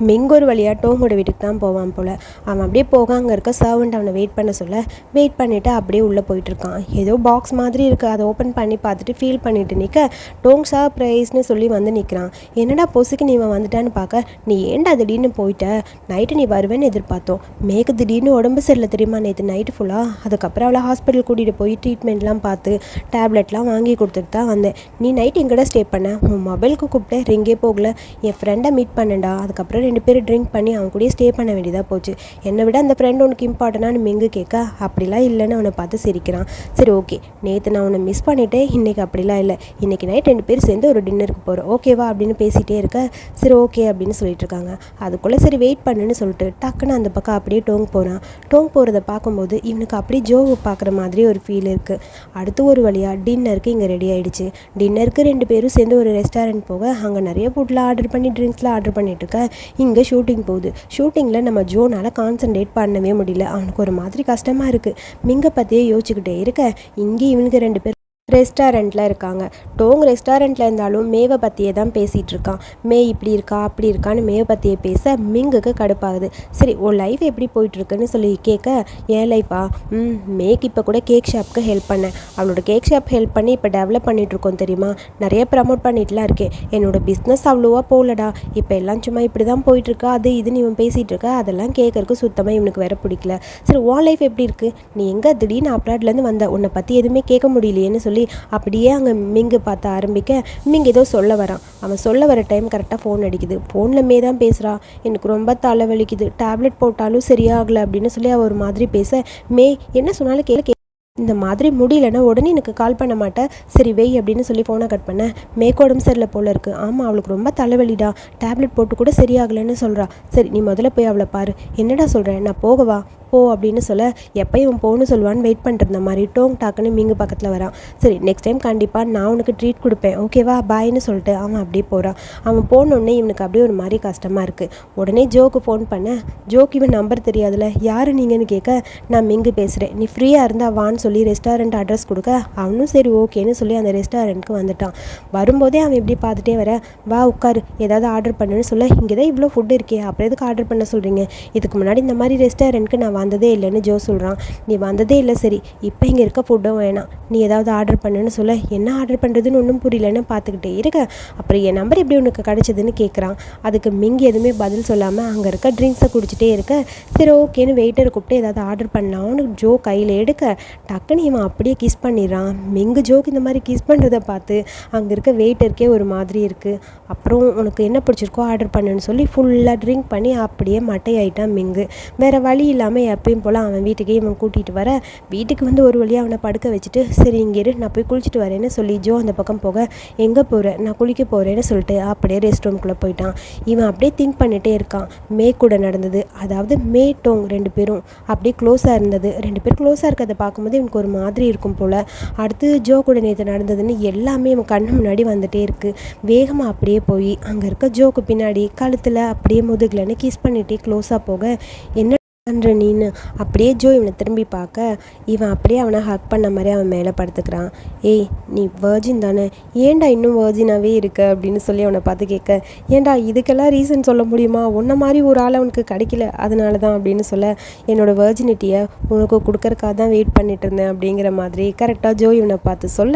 அடுத்து மெங்கொரு வழியாக டோமோட வீட்டுக்கு தான் போவான் போல். அவன் அப்படியே போக அங்கே இருக்க சர்வெண்ட் அவனை வெயிட் பண்ண சொல்ல. வெயிட் பண்ணிவிட்டு அப்படியே உள்ளே போயிட்டுருக்கான் ஏதோ பாக்ஸ் மாதிரி இருக்குது அதை ஓப்பன் பண்ணி பார்த்துட்டு ஃபீல் பண்ணிட்டு நிற்க டோங் சர்ப்ரைஸ்னு சொல்லி வந்து நிற்கிறான் என்னடா பொசுக்கு நீ இவன் வந்துட்டான்னு பார்க்க? நீ ஏண்டா திடீர்னு போயிட்ட? நைட்டு நீ வருவேன்னு எதிர்பார்த்தோம். மேக்கு திடீர்னு உடம்பு சரியில்லை தெரியுமா நேற்று நைட்டு ஃபுல்லாக அதுக்கப்புறம் அவளை ஹாஸ்பிட்டல் கூட்டிகிட்டு போய் ட்ரீட்மெண்ட்லாம் பார்த்து டேப்லெட்லாம் வாங்கி கொடுத்துட்டு தான் வந்தேன். நீ நைட் எங்கடா ஸ்டே பண்ண. உன் மொபைலுக்கு கூப்பிட்டேன். ரிங்கே போகல. என் ஃப்ரெண்டை மீட் பண்ணேன்டா. அதுக்கப்புறம் ரெண்டு பேரும் ட்ரிங்க் பண்ணி அவன் கூடயே ஸ்டே பண்ண வேண்டியதாக போச்சு. என்னை விட அந்த ஃப்ரெண்ட் உனக்கு இம்பார்ட்டனானு மெங்கு கேட்க அப்படிலாம் இல்லைன்னு அவனை பார்த்து சிரிக்கிறான். சரி ஓகே நேற்று நான் உன்னை மிஸ் பண்ணிட்டேன் இன்றைக்கி அப்படிலாம் இல்லை. இன்றைக்கி நைட் ரெண்டு பேர் சேர்ந்து ஒரு டின்னருக்கு போகிறோம் ஓகேவா அப்படின்னு பேசிகிட்டே இருக்க சரி ஓகே அப்படின்னு சொல்லிட்டு இருக்காங்க. அதுக்குள்ளே சரி வெயிட் பண்ணுன்னு சொல்லிட்டு டக்குன்னு அந்த பக்கம் அப்படியே டோங் போகிறான் டோங் போகிறத பார்க்கும்போது இவனுக்கு அப்படியே ஜோவை பார்க்குற மாதிரி ஒரு ஃபீல் இருக்குது அடுத்து ஒரு வழியாக டின்னருக்கு இங்கே ரெடி ஆகிடுச்சு டின்னருக்கு ரெண்டு பேரும் சேர்ந்து ஒரு ரெஸ்டாரண்ட் போக அங்கே நிறைய ஃபுட்லாம் ஆர்டர் பண்ணி ட்ரிங்க்ஸ்லாம் ஆர்டர் பண்ணிட்டு இருக்க. இங்கே ஷூட்டிங் போகுது. ஷூட்டிங்கில் நம்ம ஜோனால் கான்சன்ட்ரேட் பண்ணவே முடியல. அவனுக்கு ஒரு மாதிரி கஷ்டமாக இருக்குது மிங்க பற்றியே யோசிச்சுக்கிட்டே இருக்க. இங்கே இவனுக்கு ரெண்டு பேர் ரெஸ்டாரண்ட்டில் இருக்காங்க. டோங் ரெஸ்டாரண்ட்டில் இருந்தாலும் மேவை பற்றியே தான் பேசிகிட்டு இருக்கான். மே இப்படி இருக்கா அப்படி இருக்கான்னு மேவை பற்றியே பேச மிங்குக்கு கடுப்பாகுது. சரி உன் லைஃப் எப்படி போயிட்டுருக்குன்னு சொல்லி கேட்க ஏன் லைஃபா ம் மேக்கு இப்போ கூட கேக் ஷாப்க்கு ஹெல்ப் பண்ணேன். அவளோட கேக் ஷாப் ஹெல்ப் பண்ணி இப்போ டெவலப் பண்ணிகிட்ருக்கோம் தெரியுமா? நிறைய ப்ரமோட் பண்ணிட்டுலாம் இருக்கேன் என்னோடய பிஸ்னஸ் அவ்வளோவா போகலடா. இப்போ எல்லாம் சும்மா இப்படி தான் போயிட்டுருக்கா. அது இதுன்னு இவன் பேசிகிட்டு இருக்கா. அதெல்லாம் கேட்கறக்கு சுத்தமாக இவனுக்கு வேற பிடிக்கல. சரி உன் லைஃப் எப்படி இருக்குது நீ எங்கே திடீர்னு அப்ராட்லேருந்து வந்த? உன்னை பற்றி எதுவுமே கேட்க முடியலையேன்னு சொல்லி அப்படியே அங்கே மிங்கு பார்த்த ஆரம்பிக்க மிங்கு ஏதோ சொல்ல வரான். அவன் சொல்ல வர டைம் கரெக்டாக ஃபோன் அடிக்குது. ஃபோனில் மே தான் பேசுகிறா எனக்கு ரொம்ப தலை வலிக்குது டேப்லெட் போட்டாலும் சரியாகலை அப்படின்னு சொல்லி அவள் ஒரு மாதிரி பேச மே என்ன சொன்னாலும் கேளு இந்த மாதிரி முடியலன்னா உடனே எனக்கு கால் பண்ண மாட்டேன் சரி வெய் அப்படின்னு சொல்லி ஃபோனை கட் பண்ணேன் மேக்கோடம் உடம்பு சரியில்லை போல இருக்குது ஆமாம் அவளுக்கு ரொம்ப தலைவலிடா. டேப்லெட் போட்டு கூட சரியாகலைன்னு சொல்கிறா சரி நீ முதல்ல போய் அவளை பாரு. என்னடா சொல்கிறேன் நான் போகவா? போ அப்படின்னு சொல்ல எப்பயும் போன்னு சொல்லுவான்னு வெயிட் பண்ணிட்டு மாதிரி டோங் டாக்குன்னு மீங்க பக்கத்தில் வரான். சரி நெக்ஸ்ட் டைம் கண்டிப்பாக நான் உனக்கு ட்ரீட் கொடுப்பேன். ஓகேவா பாய்னு சொல்லிட்டு அவன் அப்படியே போகிறான் அவன் போனோடனே இவனுக்கு அப்படியே ஒரு மாதிரி கஷ்டமாக இருக்குது உடனே ஜோக்கு ஃபோன் பண்ண ஜோக்கு இவன் நம்பர் தெரியாதுல்ல யார் நீங்கன்னு கேட்க நான் மிங்கு பேசுகிறேன் நீ ஃப்ரீயாக இருந்தால் வான்னு சொல்லி ரெஸ்டாரண்ட் அட்ரஸ் கொடுக்க. அவனும் சரி ஓகேன்னு சொல்லி அந்த ரெஸ்டாரண்ட்க்கு வந்துட்டான். வரும்போதே அவன் எப்படி பார்த்துட்டே வர வா உட்காரு. ஏதாவது ஆர்டர் பண்ணுன்னு சொல்ல இங்கே தான் இவ்வளோ ஃபுட் இருக்கே. அப்புறம் எதுக்கு ஆர்டர் பண்ண சொல்கிறீங்க இதுக்கு முன்னாடி இந்த மாதிரி ரெஸ்டாரண்ட்க்கு நான் வந்ததே இல்லைன்னு ஜோ சொல்கிறான் நீ வந்ததே இல்லை சரி இப்போ இங்கே இருக்க ஃபுட்டும் வேணாம். நீ ஏதாவது ஆர்டர் பண்ணுன்னு சொல்ல. என்ன ஆர்டர் பண்ணுறதுன்னு ஒன்றும் புரியலன்னு பார்த்துக்கிட்டே இருக்க. அப்புறம் என் நம்பர் எப்படி உனக்கு கிடச்சதுன்னு கேட்குறான் அதுக்கு மிங்கி எதுவுமே பதில் சொல்லாமல் அங்கே இருக்க ட்ரிங்க்ஸை குடிச்சிட்டே இருக்க. சரி ஓகேன்னு வெயிட்டர் கூப்பிட்டு ஏதாவது ஆர்டர் பண்ணலாம்னு ஜோ கையில் எடுக்க. டக்குன்னு இவன் அப்படியே கிஸ் பண்ணிடுறான். மிங்கு ஜோக்கு இந்த மாதிரி கிஸ் பண்ணுறதை பார்த்து அங்கே இருக்க வெயிட்டருக்கே ஒரு மாதிரி இருக்குது அப்புறம் உனக்கு என்ன பிடிச்சிருக்கோ ஆர்டர் பண்ணுன்னு சொல்லி ஃபுல்லாக ட்ரிங்க் பண்ணி அப்படியே மட்டையாயிட்டான் மிங்கு. வேறு வழி இல்லாமல் எப்பயும் போல் அவன் வீட்டுக்கே இவன் கூட்டிகிட்டு வர. வீட்டுக்கு வந்து ஒரு வழியாக அவனை படுக்க வச்சுட்டு சரி இங்கே இரு நான் போய் குளிச்சுட்டு வரேன்னு சொல்லி ஜோ அந்த பக்கம் போக. எங்கே போகிறேன் நான் குளிக்க போகிறேன்னு சொல்லிட்டு அப்படியே ரெஸ்ட் ரூம்குள்ளே போயிட்டான். இவன் அப்படியே திங்க் பண்ணிகிட்டே இருக்கான். மே கூட நடந்தது. அதாவது மே டோங் ரெண்டு பேரும் அப்படியே க்ளோஸாக இருந்தது. ரெண்டு பேரும் க்ளோஸாக இருக்கிறத பார்க்கும்போது இவனுக்கு ஒரு மாதிரி இருக்கும் போல். அடுத்து ஜோ கூட நேற்று நடந்ததுன்னு எல்லாமே இவன் கண்ணு முன்னாடி வந்துகிட்டே இருக்குது வேகமாக அப்படியே போய் அங்கே இருக்க ஜோக்கு பின்னாடி கழுத்தில் அப்படியே முதுகுலன்னு கிஸ் பண்ணிகிட்டே க்ளோஸாக போக. என்ன பண்ணுற நீனு. அப்படியே ஜோ இவனை திரும்பி பார்க்க இவன் அப்படியே அவனை ஹக் பண்ண மாதிரி அவன் மேலே படுத்துக்கிறான். ஏய் நீ வேர்ஜின் தானே? ஏன்டா இன்னும் வேர்ஜினாகவே இருக்க? அப்படின்னு சொல்லி அவனை பார்த்து கேட்க ஏன்டா இதுக்கெல்லாம் ரீசன் சொல்ல முடியுமா? உன்ன மாதிரி ஒரு ஆள் அவனுக்கு கிடைக்கல. அதனால தான் அப்படின்னு சொல்ல என்னோடய வேர்ஜினிட்டியை உனக்கு கொடுக்கறக்காக தான் வெயிட் பண்ணிட்டு இருந்தேன் அப்படிங்கிற மாதிரி கரெக்டாக ஜோ இவனை பார்த்து சொல்ல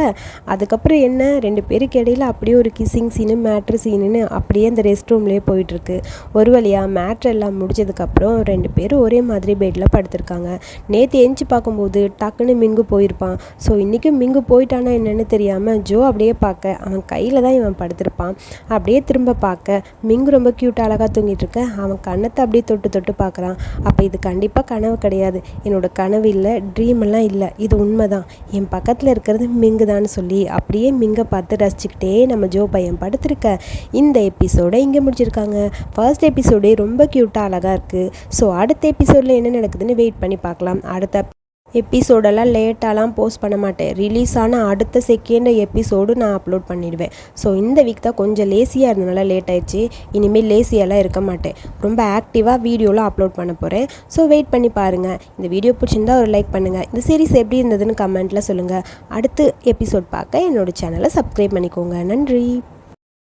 அதுக்கப்புறம் என்ன? ரெண்டு பேருக்கு இடையில அப்படியே ஒரு கிஸ்ஸிங் சீனு மேட்ரு சீனுன்னு அப்படியே அந்த ரெஸ்ட் ரூம்லேயே போயிட்டுருக்கு ஒரு வழியாக மேட்ரு எல்லாம் முடிச்சதுக்கப்புறம் ரெண்டு பேரும் ஒரே மாதிரி பெட்டில் படுத்திருக்காங்க. நேற்று எஞ்சி பார்க்கும்போது டக்குன்னு மிங்கு போயிருப்பான். ஸோ இன்றைக்கி மிங்கு போயிட்டானா என்னென்னு தெரியாமல் ஜோ அப்படியே பார்க்க அவன் கையில் தான் இவன் படுத்திருப்பான். அப்படியே திரும்ப பார்க்க மிங்கு ரொம்ப க்யூட் அழகாக தூங்கிட்டு இருக்க. அவன் கண்ணத்தை அப்படியே தொட்டு தொட்டு பார்க்குறான். அப்போ இது கண்டிப்பாக கனவு கிடையாது. என்னோட கனவு இல்லை ட்ரீம் எல்லாம் இல்லை. இது உண்மை தான் என் பக்கத்தில் இருக்கிறது மிங்கு தான் சொல்லி அப்படியே மிங்கை பார்த்து ரசிச்சுக்கிட்டே நம்ம ஜோ பையன் படுத்திருக்க. இந்த எபிசோடை இங்கே முடிச்சிருக்காங்க. ஃபர்ஸ்ட் எபிசோடே ரொம்ப க்யூட்டாக அழகாக இருக்குது ஸோ அடுத்த எபிசோடில் என்ன நடக்குதுன்னு வெயிட் பண்ணி பார்க்கலாம். அடுத்த எபிசோடெல்லாம் லேட்டாலாம் போஸ்ட் பண்ண மாட்டேன். ரிலீஸ் ஆன அடுத்த செகண்ட் எபிசோடு நான் அப்லோட் பண்ணிடுவேன். ஸோ இந்த வீக் தான் கொஞ்சம் லேசியாக இருந்தனால லேட் ஆயிடுச்சு. இனிமேல் லேசியெல்லாம் இருக்க மாட்டேன். ரொம்ப ஆக்டிவாக வீடியோலாம் அப்லோட் பண்ண போகிறேன் ஸோ வெயிட் பண்ணி பாருங்கள் இந்த வீடியோ பிடிச்சிருந்தா ஒரு லைக் பண்ணுங்கள் இந்த சீரிஸ் எப்படி இருந்ததுன்னு கமெண்ட்டில் சொல்லுங்கள் அடுத்து எபிசோட் பார்க்க என்னோடய சேனலை சப்ஸ்கிரைப் பண்ணிக்கோங்க. நன்றி.